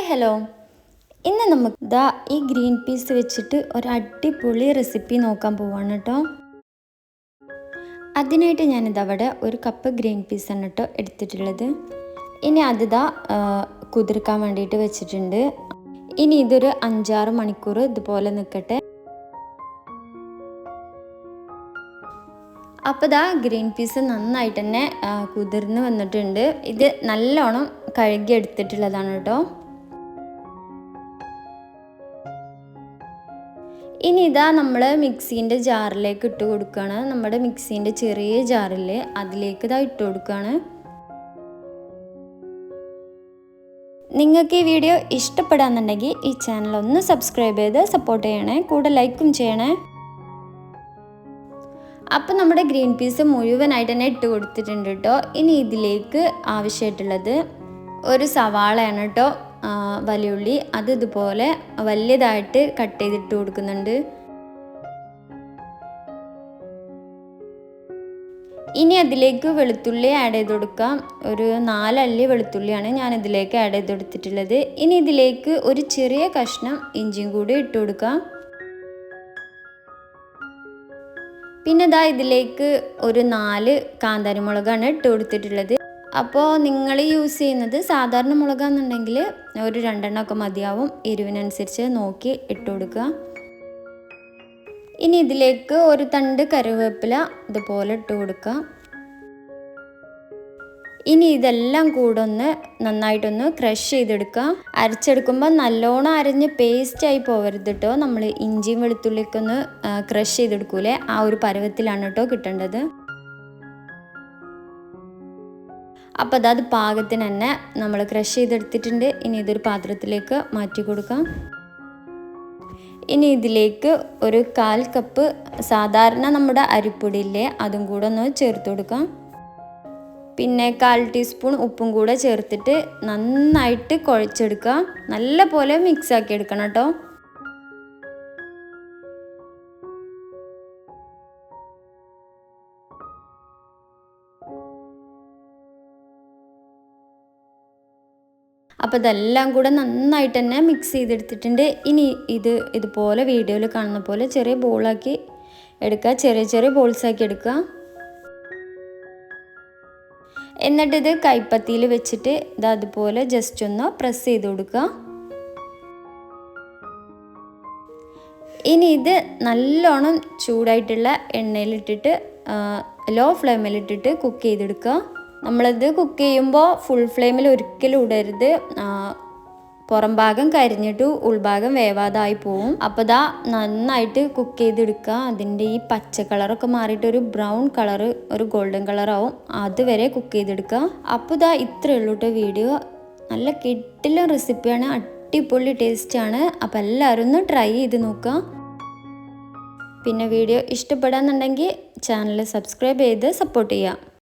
Hi hello ഇന്ന് നമുക്ക് ദാ ഈ ഗ്രീൻ പീസ് വെച്ചിട്ട് ഒരു അടിപൊളി റെസിപ്പി നോക്കാൻ പോവാണ് കേട്ടോ അതിനായിട്ട് ഞാനിത് അവിടെ ഒരു കപ്പ് ഗ്രീൻ പീസ് ആണ് കേട്ടോ എടുത്തിട്ടുള്ളത്. ഇനി അത് ദാ കുതിർക്കാൻ വേണ്ടിയിട്ട് വെച്ചിട്ടുണ്ട്. ഇനി ഇതൊരു അഞ്ചാറ് മണിക്കൂർ ഇതുപോലെ നിൽക്കട്ടെ അപ്പോൾ ദാ ഗ്രീൻ പീസ് നന്നായിട്ട് തന്നെ കുതിർന്ന് വന്നിട്ടുണ്ട്. ഇത് നല്ലോണം കഴുകി എടുത്തിട്ടുള്ളതാണ് കേട്ടോ ഇനി ഇതാ നമ്മൾ മിക്സീന്റെ ജാറിലേക്ക് ഇട്ട് കൊടുക്കുകയാണ് നമ്മുടെ മിക്സീന്റെ ചെറിയ ജാറിൽ അതിലേക്ക് ഇതാ ഇട്ട് കൊടുക്കുകയാണ് നിങ്ങൾക്ക് ഈ വീഡിയോ ഇഷ്ടപ്പെടാന്നുണ്ടെങ്കിൽ ഈ ചാനൽ ഒന്ന് സബ്സ്ക്രൈബ് ചെയ്ത് സപ്പോർട്ട് ചെയ്യണേ. കൂടെ ലൈക്കും ചെയ്യണേ. അപ്പം നമ്മുടെ ഗ്രീൻ പീസ് മുഴുവനായിട്ട് തന്നെ ഇട്ട് കൊടുത്തിട്ടുണ്ട് കേട്ടോ ഇനി ഇതിലേക്ക് ആവശ്യമായിട്ടുള്ളത് ഒരു സവാളയാണ് കേട്ടോ വലിയുള്ളി അത് ഇതുപോലെ വലിയതായിട്ട് കട്ട് ചെയ്തിട്ട് കൊടുക്കുന്നുണ്ട്. ഇനി അതിലേക്ക് വെളുത്തുള്ളി ആഡ് ചെയ്ത് കൊടുക്കാം. ഒരു നാലല്ലി വെളുത്തുള്ളിയാണ് ഞാൻ ഇതിലേക്ക് ആഡ് ചെയ്ത് കൊടുത്തിട്ടുള്ളത്. ഇനി ഇതിലേക്ക് ഒരു ചെറിയ കഷ്ണം ഇഞ്ചിയും കൂടി ഇട്ട് കൊടുക്കാം. പിന്നെ ഇതാ ഇതിലേക്ക് ഒരു നാല് കാന്താരിമുളകാണ് ഇട്ട് കൊടുത്തിട്ടുള്ളത്. അപ്പോൾ നിങ്ങൾ യൂസ് ചെയ്യുന്നത് സാധാരണ മുളകാണെന്നുണ്ടെങ്കിൽ ഒരു രണ്ടെണ്ണമൊക്കെ മതിയാവും. എരിവിനനുസരിച്ച് നോക്കി ഇട്ട് കൊടുക്കുക. ഇനി ഇതിലേക്ക് ഒരു തണ്ട് കറിവേപ്പില ഇതുപോലെ ഇട്ട് കൊടുക്കുക. ഇനി ഇതെല്ലാം കൂടെ ഒന്ന് നന്നായിട്ടൊന്ന് ക്രഷ് ചെയ്തെടുക്കുക. അരച്ചെടുക്കുമ്പോൾ നല്ലോണം അരഞ്ഞ് പേസ്റ്റായി പോകരുത് കേട്ടോ നമ്മൾ ഇഞ്ചിയും വെളുത്തുള്ളിക്കൊന്ന് ക്രഷ് ചെയ്തെടുക്കൂലേ? ആ ഒരു പരുവത്തിലാണ് കേട്ടോ കിട്ടേണ്ടത്. അപ്പോൾ അത് പാകത്തിന് തന്നെ നമ്മൾ ക്രഷ് ചെയ്തെടുത്തിട്ടുണ്ട്. ഇനി ഇതൊരു പാത്രത്തിലേക്ക് മാറ്റി കൊടുക്കാം. ഇനി ഇതിലേക്ക് ഒരു കാൽ കപ്പ് സാധാരണ നമ്മുടെ അരിപ്പൊടിയില്ലേ അതും കൂടെ ഒന്ന് ചേർത്ത് കൊടുക്കാം. പിന്നെ കാൽ ടീസ്പൂൺ ഉപ്പും കൂടെ ചേർത്തിട്ട് നന്നായിട്ട് കുഴച്ചെടുക്കുക. നല്ല പോലെ മിക്സ് ആക്കി എടുക്കണം കേട്ടോ. അപ്പോൾ ഇതെല്ലാം കൂടെ നന്നായിട്ട് തന്നെ മിക്സ് ചെയ്തെടുത്തിട്ടുണ്ട്. ഇനി ഇത് ഇതുപോലെ വീഡിയോയിൽ കാണുന്ന പോലെ ചെറിയ ബോളാക്കി എടുക്കുക. ചെറിയ ചെറിയ ബോൾസ് ആക്കി എടുക്കുക. എന്നിട്ട് ഇത് കൈപ്പത്തിയിൽ വെച്ചിട്ട് ഇത് അതുപോലെ ജസ്റ്റ് ഒന്ന് പ്രസ് ചെയ്ത് കൊടുക്കുക. ഇനി ഇത് നല്ലോണം ചൂടായിട്ടുള്ള എണ്ണയിലിട്ടിട്ട് ലോ ഫ്ലെയിമിലിട്ടിട്ട് കുക്ക് ചെയ്തെടുക്കുക. നമ്മളിത് കുക്ക് ചെയ്യുമ്പോൾ ഫുൾ ഫ്ലെയിമിൽ ഒരിക്കലും ഇടരുത്. പുറം ഭാഗം കരിഞ്ഞിട്ട് ഉൾഭാഗം വേവാതായി പോവും. അപ്പോൾ ദാ നന്നായിട്ട് കുക്ക് ചെയ്തെടുക്കുക. അതിന്റെ ഈ പച്ച കളറൊക്കെ മാറിയിട്ട് ഒരു ബ്രൗൺ കളർ ഒരു ഗോൾഡൻ കളറാവും. അതുവരെ കുക്ക് ചെയ്തെടുക്കുക. അപ്പോൾ ഇതാ ഇത്രയേ ഉള്ളൂ കേട്ടോ വീഡിയോ നല്ല കിട്ടില്ല റെസിപ്പിയാണ് അടിപൊളി ടേസ്റ്റാണ് അപ്പോൾ എല്ലാവരും ഒന്ന് ട്രൈ ചെയ്ത് നോക്കുക. പിന്നെ വീഡിയോ ഇഷ്ടപ്പെടാന്നുണ്ടെങ്കിൽ ചാനൽ സബ്സ്ക്രൈബ് ചെയ്ത് സപ്പോർട്ട് ചെയ്യുക.